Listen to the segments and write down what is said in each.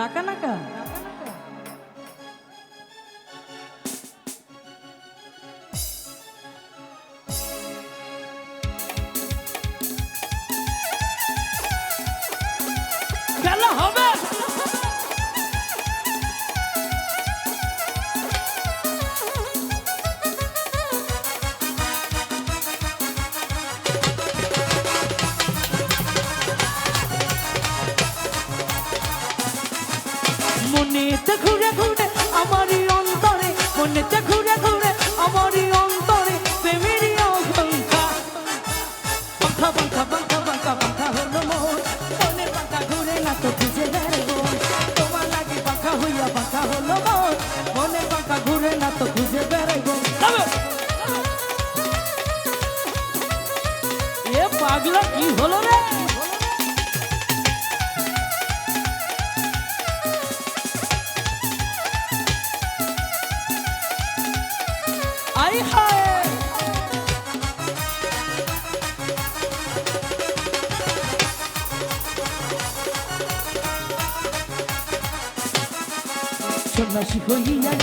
ডাকা নাকা। মনেতে ঘুরে ঘুরে, আমারই অন্তরে, মনেতে ঘুরে ঘুরে, আমারই অন্তরে হলো না ঘুরে না তো খুঁজে এ কি হলো রে?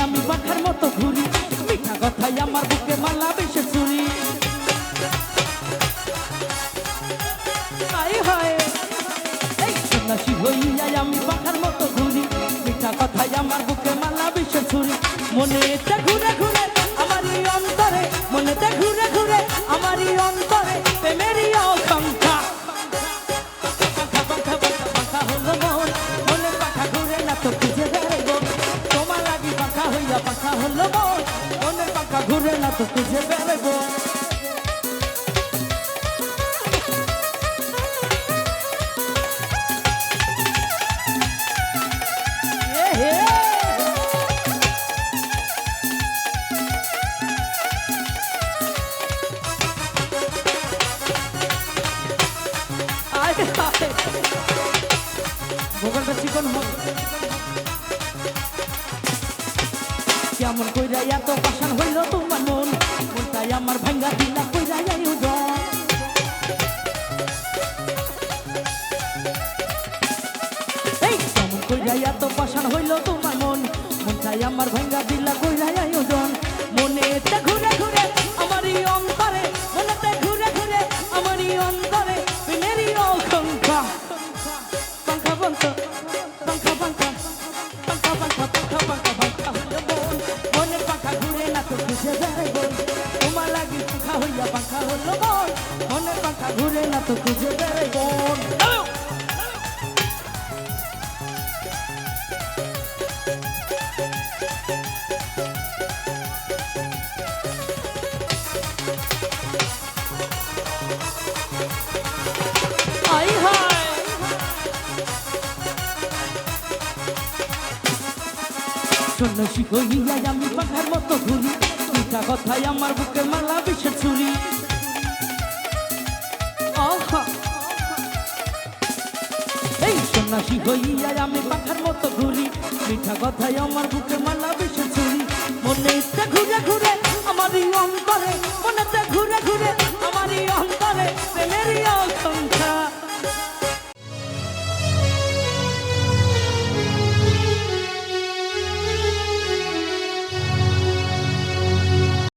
আমি পাখার মতো ঘুরি। মিঠা কথাই আমার বুকে মালা বেশে চুরি সন্ন্যাসী হইয়া আমি পাখার মতো ঘুরি। মিঠা কথাই আমার বুকে মালা বেশে ছুরি। মনেতে ঘুরে ঘুরে Love কেমন কইরা এত পাশান হইল তোমার মন? মনটাই আমার ভাঙ্গা দিলা কইরা যাই এই, কেমন কইরা এত পাশান হইল তোমার মন? মনটাই আমার ভাঙ্গা দিলা কইরা যাই উজন মনেতে ঘুরে ঘুরে আমারই অন্তরে এত খুঁজে বেড়াই মন সন্ন্যাসী হইয়া আমি পাখার মতো ঘুরি মিঠা কথায় আমার বুকের মালা বিশেষ সন্ন্যাসী হইয়া আমি পাখার মতো ঘুরি। মিঠা কথায় আমার বুকে মালা বেশি ছুরি। মনে ইচ্ছা ঘুরে